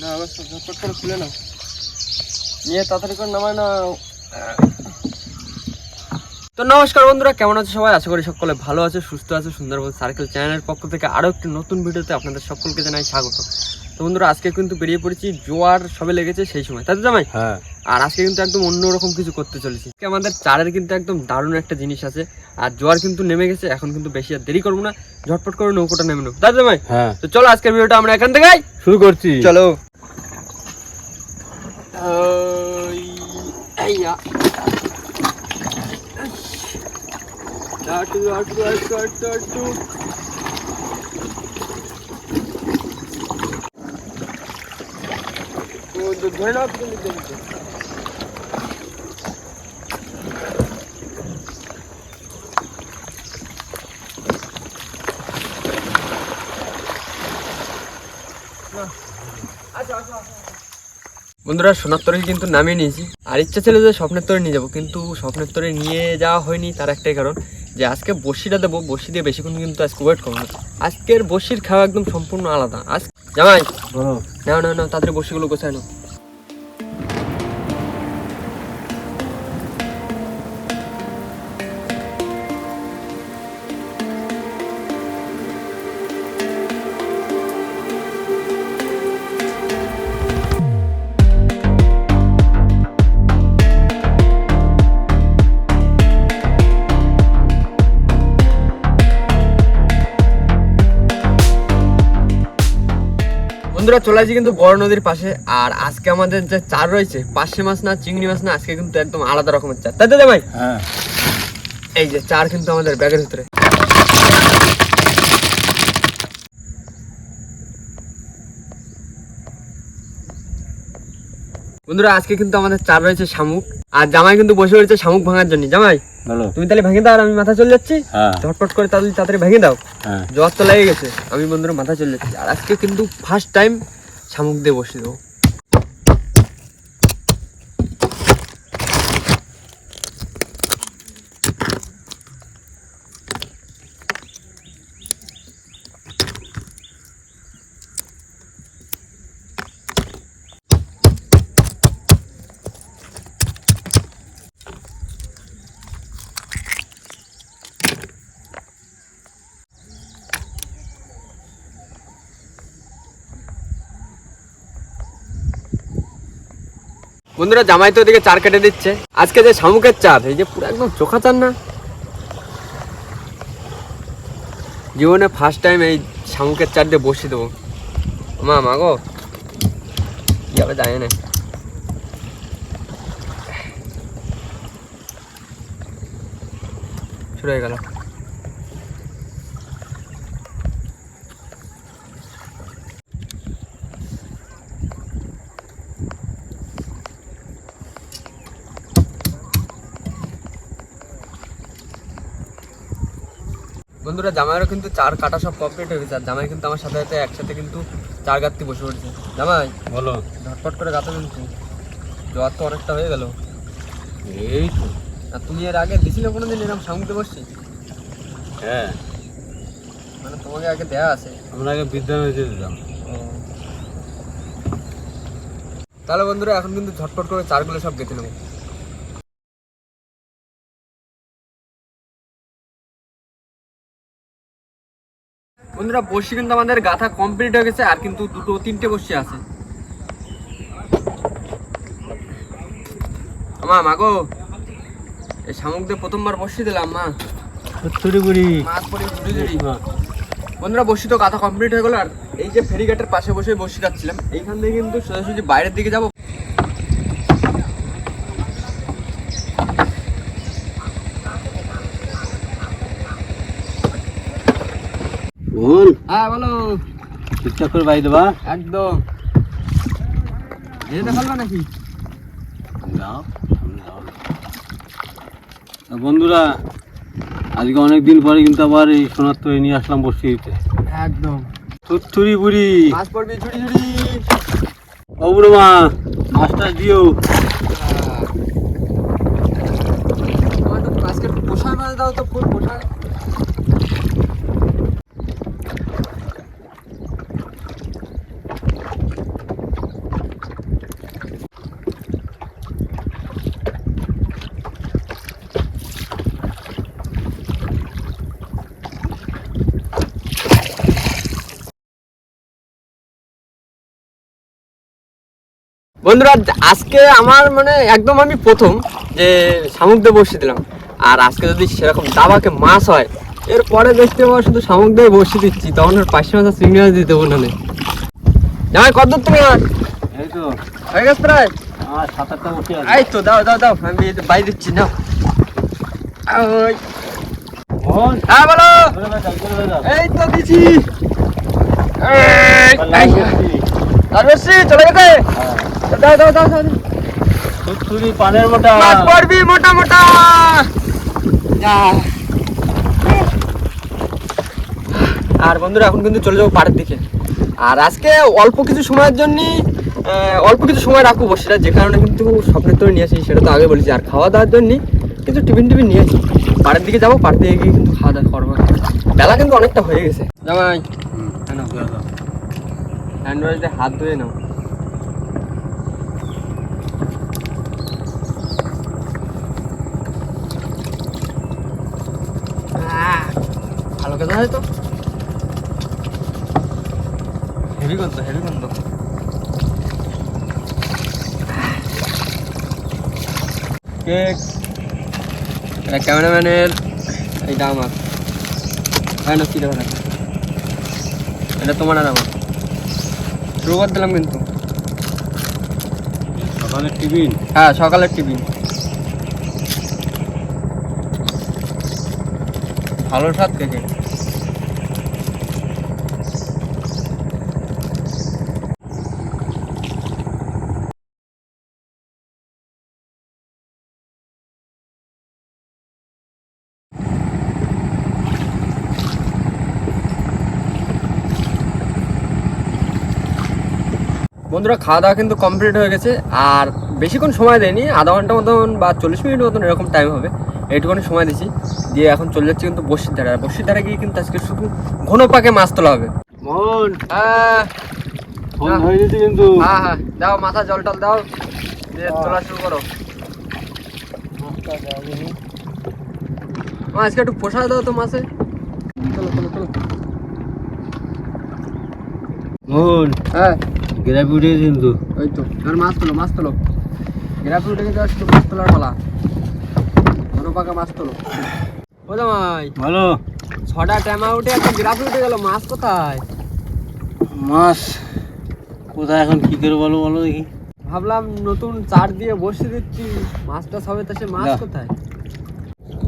না আবার ঝটপট করে খুলে নাও। নিয়ে তাড়াতাড়ি করে নামায় না। তো নমস্কার বন্ধুরা কেমন আছে সবাই? আশা করি সকলে ভালো আছে সুস্থ আছে। সুন্দরবন সার্কেল চ্যানেলের পক্ষ থেকে আরও একটি নতুন ভিডিওতে আপনাদের সকলকে জানাই স্বাগত। তো বন্ধুরা আজকে কিন্তু বেরিয়ে পড়েছি জোয়ার সবে লেগেছে সেই সময় তাতে জামাই? হ্যাঁ। আর আজকে কিন্তু একদম অন্যরকম কিছু করতে চলেছি। আমাদের চারের কিন্তু একদম দারুণ একটা জিনিস আছে আর জোয়ার কিন্তু নেমে গেছে এখন কিন্তু বেশি আর দেরি করব না ঝটপট করে নৌকোটা নেমে নেব দাদা ভাই হ্যাঁ। তো চলো আজকের ভিডিওটা আমরা এখান থেকে শুরু করছি। চলো। আটু আটু আটু আটু আটু ও তো ধরে নাও বন্ধুরা সোনার তরে কিন্তু নামিয়ে নিয়েছি। আর ইচ্ছা ছিল যে স্বপ্নের তরে নিয়ে যাব কিন্তু স্বপ্নের তরে নিয়ে যাওয়া হয়নি তার একটাই কারণ যে আজকে বসিটা দেবো বসি দিয়ে বেশিক্ষণ কিন্তু আজকে ওয়েট করব না। আজকের বসির খাওয়া একদম সম্পূর্ণ আলাদা। আজ জামাই নাও নাও নাও তাদের বসিগুলো গোছায় নাও। বন্ধুরা চলে আসি কিন্তু বড় নদীর পাশে। আর আজকে আমাদের যে চার রয়েছে পার্শে মাছ না চিংড়ি মাছ না আজকে কিন্তু একদম আলাদা রকমের চার। তাই তো ভাই হ্যাঁ। এই যে চার কিন্তু আমাদের ব্যাগের ভিতরে। বন্ধুরা আজকে কিন্তু আমাদের চার রয়েছে শামুক। আর জামাই কিন্তু বসে রয়েছে শামুক ভাঙার জন্য। জামাই? বলো। তুমি তাহলে ভেঙে দাও আর আমি মাথা চলে যাচ্ছি। হ্যাঁ। ঝটপট করে তাড়াতাড়ি তাড়াতাড়ি ভেঙে দাও। হ্যাঁ। জ্বর তো লেগে গেছে। আমি বন্ধুরা মাথা চলে যাচ্ছি। আর আজকে কিন্তু ফার্স্ট টাইম শামুক দিয়ে বসে দেবো। বন্ধুরা জামাই তো ওদিকে চার কেটে দিচ্ছে। আজকে যে শামুকের চাঁদ, এই যে পুরো একদম চোখা চান না? জীবনে ফার্স্ট টাইম এই শামুকের চার দিয়ে বসিয়ে দেবো। মা মা গো। কি হবে জানি না। শুরু হয়ে গেল। বন্ধুরা জামাইয়েরও কিন্তু চার কাটা সব কমপ্লিট হয়ে গেছে আর জামাই কিন্তু আমার সাথে সাথে একসাথে কিন্তু চার গাঁততে বসে পড়ছে। জামাই বলো। ঝটপট করে গাঁথা কিন্তু। জ্বর তো অনেকটা হয়ে গেল। এই তো। আর তুমি এর আগে দিছিলে কোনোদিন এরকম সামুদ্রে বসছি? হ্যাঁ। মানে তোমাকে আগে দেয়া আছে। আমরা আগে বিদ্যালয়ে যেতাম তাহলে বন্ধুরা এখন কিন্তু ঝটপট করে চারগুলো সব গেঁথে নেব। বন্ধুরা বসি কিন্তু আমাদের গাথা কমপ্লিট হয়ে গেছে আর কিন্তু দুটো তিনটে বসি আছে। মা মাগো এই শামুক দিয়ে প্রথমবার বসি দিলাম মা। বন্ধুরা বসি তো গাথা কমপ্লিট হয়ে গেল আর এই যে ফেরিঘাটের পাশে বসে বসে যাচ্ছিলাম এইখান থেকে কিন্তু সোজাসুজি বাইরের দিকে যাব বল। হ্যাঁ বলো। ঠিকঠাক করে বাই দেবা একদম। এটা ফেলবা নাকি? যাও। বন্ধুরা আজকে অনেক দিন পরে কিন্তু আবার এই সোনার তৈরি নিয়ে আসলাম বসে দিতে একদম। সত্তরি বুড়ি। মাছ পড়বি ঝুড়ি ঝুড়ি। ও মা মাছটা দিও আমার তো আজকে পোষায় মাছ দাও তো ফুল পোষায় বন্ধুরা আজকে আমার মানে একদম আমি প্রথম যে শামুক দিয়ে বসে দিলাম। আর আজকে যদি সেরকম দাবাকে মাছ হয় এরপরে দেখতে পাবো শুধু শামুক দিয়ে বসে দিচ্ছি তখন আর পাঁচশো মাছ চিংড়ি মাছ দিতে বলো না। জামাই কত দূর তোমার এই তো। হয়ে গেছে প্রায়? আর সাত আটটা বসে এই তো দাও দাও দাও আমি এই বাই দিচ্ছি ওই। হ্যাঁ বলো। এই তো দিছি। চলে গেছে? দাও দাও দাও দাও। তুই পানের মোটা। মাছ পড়বি মোটা মোটা। আর বন্ধুরা এখন কিন্তু চলে যাব পাড়ের দিকে। আর আজকে অল্প কিছু সময়ের জন্য অল্প কিছু সময় রাখব। সেটা যে কারণে কিন্তু স্বপ্নের তৈরি নিয়ে আসি সেটা তো আগে বলেছি। আর খাওয়া দাওয়ার জন্যই কিন্তু টিফিন টিফিন নিয়ে আসি। পাড়ের দিকে যাব পাড় দিকে গিয়ে কিন্তু খাওয়া দাওয়া করব। বেলা কিন্তু অনেকটা হয়ে গেছে। জামাই। দাও। হ্যান্ড ওয়াশে হাত ধুয়ে নাও আহ, ভালো কথা হয়তো হেভি গন্ধ। হেভি গন্ধ কেক এটা ক্যামেরাম্যানের আমার হয় কি দেবো এটা তোমার আর আমার। শুরু করে দিলাম কিন্তু। সকালে টিফিন? হ্যাঁ সকালের টিফিন। ভালো স্বাদ কেকে বন্ধুরা খাওয়া দাওয়া কিন্তু কমপ্লিট হয়ে গেছে আর বেশিক্ষণ সময় দেয়নি আধা ঘণ্টা মতন বা চল্লিশ মিনিট মতন এরকম টাইম হবে এইটুকুনি সময় দিছি দিয়ে এখন চলে যাচ্ছে কিন্তু বসির ধারে বসির ধারে গিয়ে কিন্তু আজকে শুধু ঘন পাকে মাছ তোলা হবে। মোহন হ্যাঁ। হয়ে গেছে কিন্তু। হ্যাঁ হ্যাঁ দাও মাথা জল টল দাও দিয়ে তোলা শুরু করো। আজকে একটু পোষা দাও তো মাছে। চলো চলো চলো। মোহন হ্যাঁ। গ্রাফি উঠে গেছে কিন্তু। ওই তো আর মাছ তোলো মাছ তোলো। গ্রাফি উঠে গেছে শুধু মাছ তোলার পালা। ঘন পাকা মাছ তোলো। ও জামাই ভালো ছটা ট্যামা উঠে একটা গ্রাফি উঠে গেল মাছ কোথায়? মাছ কোথায় এখন কি করে বলো বলো দেখি। ভাবলাম নতুন চার দিয়ে বসে দিচ্ছি মাছটা সবে তো সে মাছ কোথায়?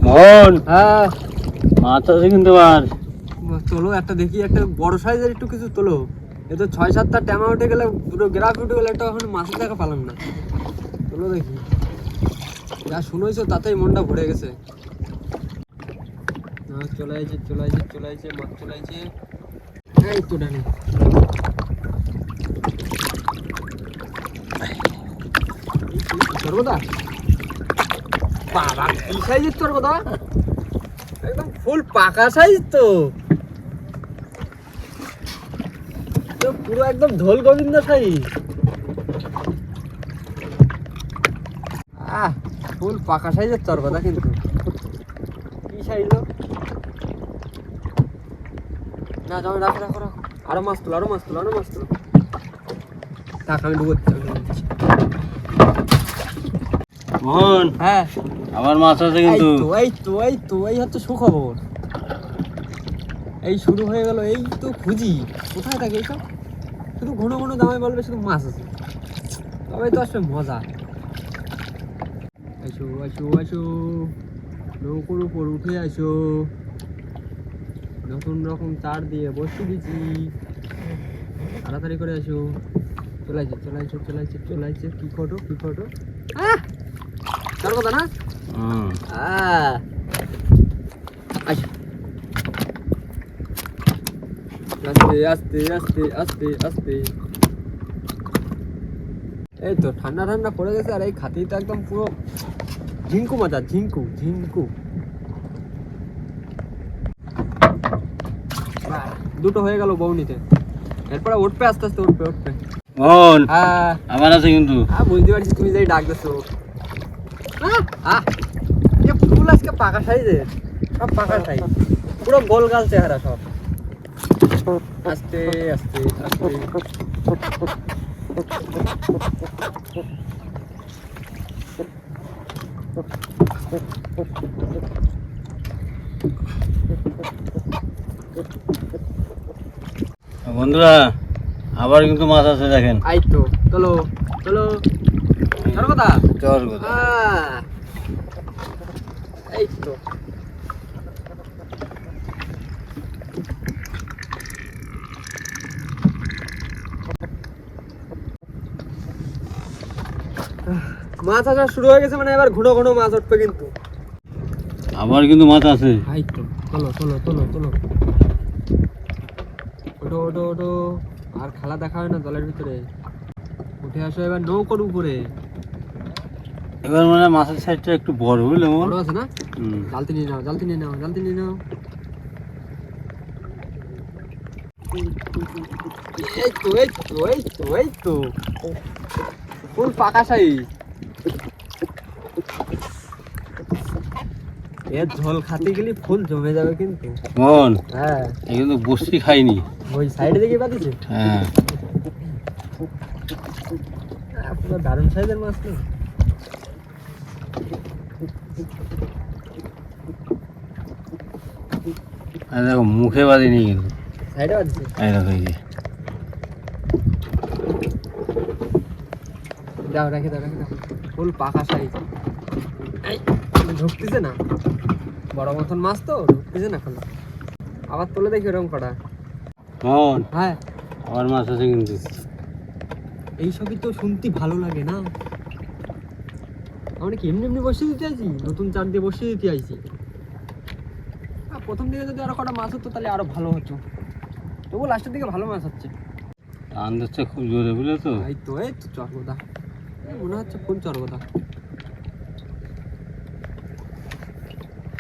মোহন হ্যাঁ। মাছ আছে কিন্তু আর চলো একটা দেখি একটা বড় সাইজের একটু কিছু তোলো। এ তো ছয় সাতটা ট্যামা উঠে গেলে পুরো গ্রাফ উঠে গেলে একটা এখন মাছের দেখা পালাম না। চলো দেখি। যা শুনেছো তাতেই মনটা ভরে গেছে। চলে আইছে চলে আইছে চলে আইছে মাছ চলে আইছে। এই তো ডানি। সর্বদা বাবা, কি সাইজের তোর কথা? একদম ফুল পাকা সাইজ তো তো পুরো একদম ঢোল গোবিন্দ আহ ফুল পাকা সাইজের তোর কথা কিন্তু। কি সাইজ না যাও রাখো রাখো রাখো। আরও মাছ তোলো আরও মাছ তোলো আরও মাছ তোলো। থাক আমি ডুবোচ্ছি আমি মোহন হ্যাঁ। আবার মাছ আছে কিন্তু। তো এই তো এই তো এই হচ্ছে সুখবর। এই শুরু হয়ে গেল এই তো খুঁজি। কোথায় থাকে এইসব? শুধু ঘন ঘন দামে বলবে শুধু মাছ আছে। তবে তো আসবে মজা। আসো আসো আসো নৌকোর উপর উঠে আসো নতুন রকম তার দিয়ে বসে দিছি তাড়াতাড়ি করে আসো চলে আসছে চলে আসছে চলে চলে আসছে কি ফটো কি ফটো? আহ! তার কথা না? হুম। আস্তে আস্তে আস্তে আস্তে আস্তে। এই তো ঠান্ডা ঠান্ডা পড়ে গেছে আর এই খাতিটা একদম পুরো ঝিঙ্কু মাথা ঝিঙ্কু ঝিঙ্কু। দুটো হয়ে গেল বৌনিতে। এরপরে উঠবে আস্তে আস্তে উঠবে উঠবে। হ্যাঁ। আছে কিন্তু। হ্যাঁ বুঝতে পারছি তুমি যাই ডাক দিছো। আহ, আহ, এ ফুল আজকে পাকা সাইজের সব পাকা সাইজ। পুরো গোল গাল চেহারা সব। আস্তে আস্তে আস্তে। বন্ধুরা আবার কিন্তু মাছ আছে দেখেন। আই তো চলো চলো কথা। চর কথা। এই তো। মাছ আসা শুরু হয়ে গেছে মানে এবার ঘন ঘন মাছ উঠবে কিন্তু। আবার কিন্তু মাছ আছে আই তো চলো চলো চলো চলো। ওটো ওটো ওটো আর খেলা দেখা হয় না জলের ভিতরে। উঠে আসো এবার নৌকোর উপরে। এবার মানে মাছের সাইজটা একটু বড় বুঝলে? বড় আছে না? জালতি নিয়ে নাও জালতি নিয়ে নাও জালতি নিয়ে নাও। এই তো এই তো এই তো এই তো। ফুল পাকা সাই এর ঝোল খাতে গেলে ফুল জমে যাবে কিন্তু। মোহন হ্যাঁ। এই কিন্তু বসি খাইনি। ওই সাইডে দিকে পাতিছে? হ্যাঁ। পুরো দারুণ সাইজের মাছ না দেখো মুখে বাঁধিনি কিন্তু। সাইডে পাতিছে এই দেখো এই যে। দাও রেখে দাও রেখে দাও। ফুল পাকা সাইজ ঢুকতেছে না? বড় মতন মাছ তো ঢুকতেছে না এখন। আবার তুলে দেখি ওরকম কটা। মোহন হ্যাঁ। মাছ আছে কিন্তু এইসবই তো শুনতে ভালো লাগে না। আমরা কি এমনি এমনি বসিয়ে দিতে আইছি নতুন চার দিয়ে বসিয়ে দিতে আইছি প্রথম দিকে যদি আরও কটা মাছ হতো তাহলে আরও ভালো হতো। তবু লাস্টের দিকে ভালো মাছ হচ্ছে। দিচ্ছে খুব জোরে বুঝলে তো? এই তো এই তো এই মনে হচ্ছে ফুল চরগোদা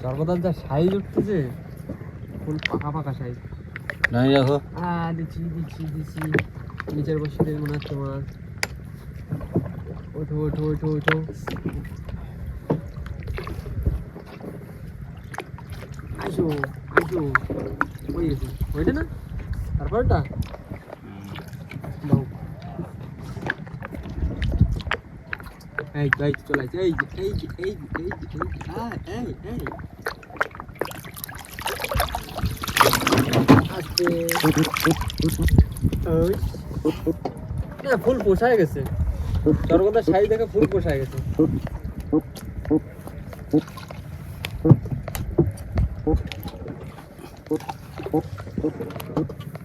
চরগোদার যা সাইজ উঠতেছে ফুল পাকা পাকা সাইজ। নাই দেখো। আহ দিচ্ছি দিচ্ছি দিচ্ছি। নিচের বসে মনে হচ্ছে মাছ ওঠো ওঠো ওঠো ওঠো। আইসো আইসো ওই ওইটা না? তারপরটা দাও এই চলে আসছে এই যে এই যে এই যে এই যে এই এই এই ফুল পোষায় গেছে। চরগদার শাড়ি দেখে ফুল পোষায় গেছে। একদম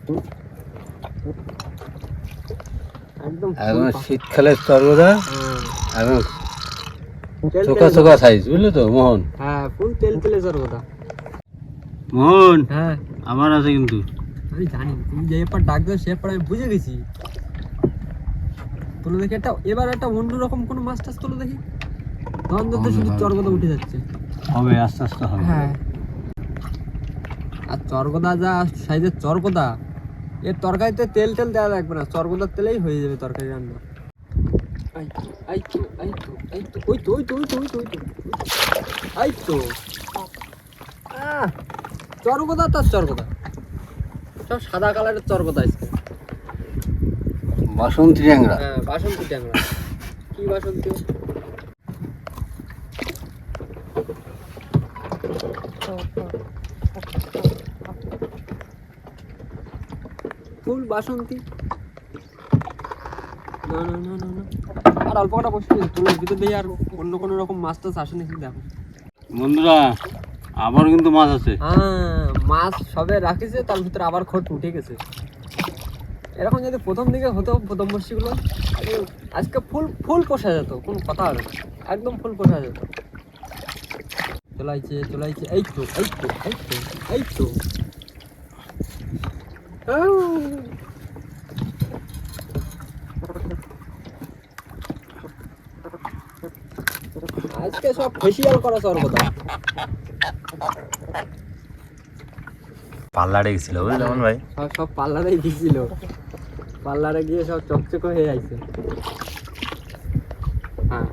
ফুল পা- শীতকালের তরগদা হ্যাঁ। একদম তেল চোখা চোখা সাইজ বুঝলে তো মোহন? হ্যাঁ ফুল তেল তেলে চরগদা মোহন হ্যাঁ। আবার আছে কিন্তু। আমি জানি তুমি যে এরপর ডাক দাও সে আমি বুঝে গেছি। তোলো দেখি একটা এবার একটা অন্যরকম কোনো মাছ টাছ তোলো দেখি। তখন তো শুধু। চরগদা উঠে যাচ্ছে। হবে আস্তে আস্তে হবে। হ্যাঁ। আর চরগদা যা সাইজের চরগদা এর তরকারিতে তেল তেল দেওয়া লাগবে না চরগদার তেলেই হয়ে যাবে তরকারি রান্না। চরগদা তার চরগদা সব সাদা কালারের চরগদা আজকে। বাসন্তী ট্যাংরা। হ্যাঁ বাসন্তী ট্যাংরা। কি বাসন্তী ফুল বাসন্তী। না না না না না। আর অল্প কটা বসে তুলের ভিতর দিয়ে আর অন্য কোনো রকম মাছ টাছ আসে নাকি দেখো। বন্ধুরা আবার কিন্তু মাছ আছে। হ্যাঁ মাছ সবে রাখিছে তার ভিতরে আবার খট উঠে গেছে। এরকম যদি প্রথম দিকে হতো প্রথম বর্ষিগুলো আজকে ফুল ফুল পোষা যেত কোনো কথা হবে না। একদম ফুল পোষা যেত। চলাইছে চলাইছে এই তো এই তো এই তো এই তো। আজকে সব ফেসিয়াল করা সর্বদা পাল্লাড়ে গেছিল বুঝলে মন ভাই? সব সব পার্লারে গিয়েছিল পার্লারে গিয়ে সব চকচক হয়ে আইছে। হ্যাঁ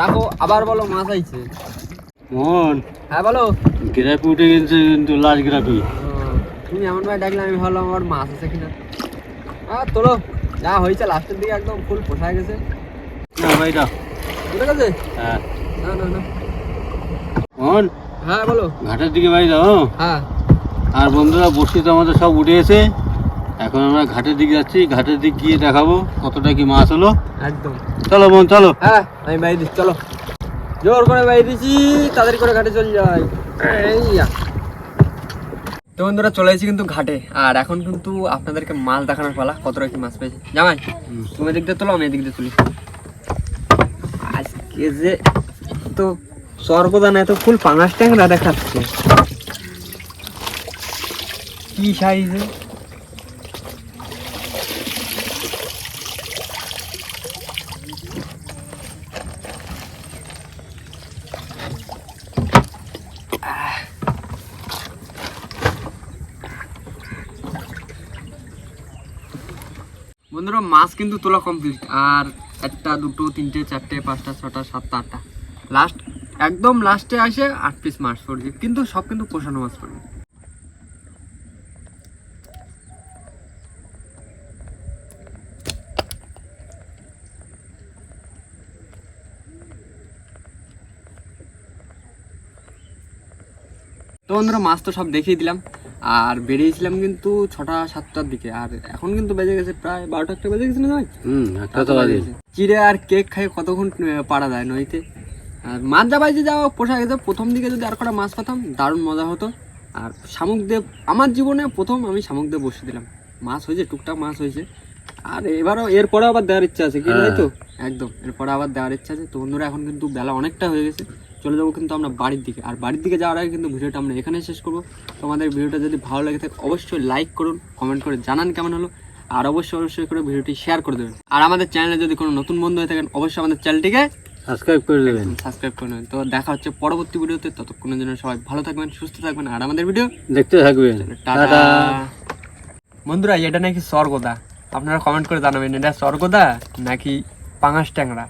রাখো আবার বলো মাছ আইছে। মন হ্যাঁ বলো। গ্রাপি উঠে গেছে কিন্তু লাল গ্রাপি। ও, তুমি এমন ভাই ডাকলে আমি ভাবলাম আমার মাছ আছে কিনা। হ্যাঁ তোলো যা হয়েছে লাস্টের দিকে একদম ফুল পোষায় গেছে। না ভাই দাও। বুঝে গেছে হ্যাঁ। না না না। কোন হ্যাঁ বলো। ঘাটের দিকে বাড়ি দাও হ্যাঁ? আর বন্ধুরা বসি তো আমাদের সব উঠে এসে। এখন আমরা ঘাটের দিকে যাচ্ছি ঘাটের দিক গিয়ে দেখাবো কতটা কি মাছ হলো। একদম। চলো বোন চলো। হ্যাঁ আমি বাইরে দিচ্ছি চলো। জোর করে বাইরে দিচ্ছি তাদের করে ঘাটে চলে যাই তো বন্ধুরা চলে এসেছি কিন্তু ঘাটে। আর এখন কিন্তু আপনাদেরকে মাছ দেখানোর পালা কতটা কি মাছ পেয়েছে। জামাই। তুমি এদিক দিয়ে তোলো আমি এদিক দিয়ে তুলি। আজকে যে তো সর্বদান এত ফুল পাঙাশ ট্যাংরা দেখাচ্ছে? কি সাইজে? বন্ধুরা মাছ কিন্তু তোলা কমপ্লিট আর একটা, দুটো, তিনটে, চারটে, পাঁচটা, ছটা, সাতটা, আটটা। লাস্ট একদম লাস্টে আসে আট পিস মাছ পড়ছে কিন্তু সব কিন্তু পোষানো মাছ পড়বে তো বন্ধুরা মাছ তো সব দেখিয়ে দিলাম। আর বেরিয়েছিলাম কিন্তু ছটা সাতটার দিকে। আর এখন কিন্তু বেজে গেছে প্রায় বারোটা একটা বেজে গেছে না ভাই? হুম একটা তো বাজে। চিড়ে আর কেক খাই কতক্ষণ পাড়া যায় নদীতে? আর মাছ যা বাইছে যাওয়া পোষা গেছে প্রথম দিকে যদি আর কটা মাছ পেতাম দারুণ মজা হতো। আর শামুক দিয়ে আমার জীবনে প্রথম আমি শামুক দিয়ে বসে দিলাম। মাছ হয়েছে টুকটাক মাছ হয়েছে। আর এবারও এরপরে আবার দেওয়ার ইচ্ছা আছে কি হ্যাঁ। তো? একদম এরপরে আবার দেওয়ার ইচ্ছা আছে। তো বন্ধুরা এখন কিন্তু বেলা অনেকটা হয়ে গেছে। চলে যাব কিন্তু আমরা বাড়ির দিকে। আর বাড়ির দিকে যাওয়ার আগে কিন্তু ভিডিওটা আমরা এখানে শেষ করব। তোমাদের ভিডিওটা যদি ভালো লাগে থাকে অবশ্যই লাইক করুন কমেন্ট করে জানান কেমন হলো। আর অবশ্যই অবশ্যই করে ভিডিওটি শেয়ার করে দেবেন। আর আমাদের চ্যানেলে যদি কোনো নতুন বন্ধু হয়ে থাকেন অবশ্যই আমাদের চ্যানেলটিকে সাবস্ক্রাইব করে দেবেন। সাবস্ক্রাইব করে নেবেন। তো দেখা হচ্ছে পরবর্তী ভিডিওতে। ততক্ষণের জন্য সবাই ভালো থাকবেন সুস্থ থাকবেন আর আমাদের ভিডিও দেখতে থাকবেন। টাটা। বন্ধুরা এটা নাকি স্বর্গদা? আপনারা কমেন্ট করে জানাবেন এটা স্বর্গদা নাকি পাঙাশ ট্যাংরা?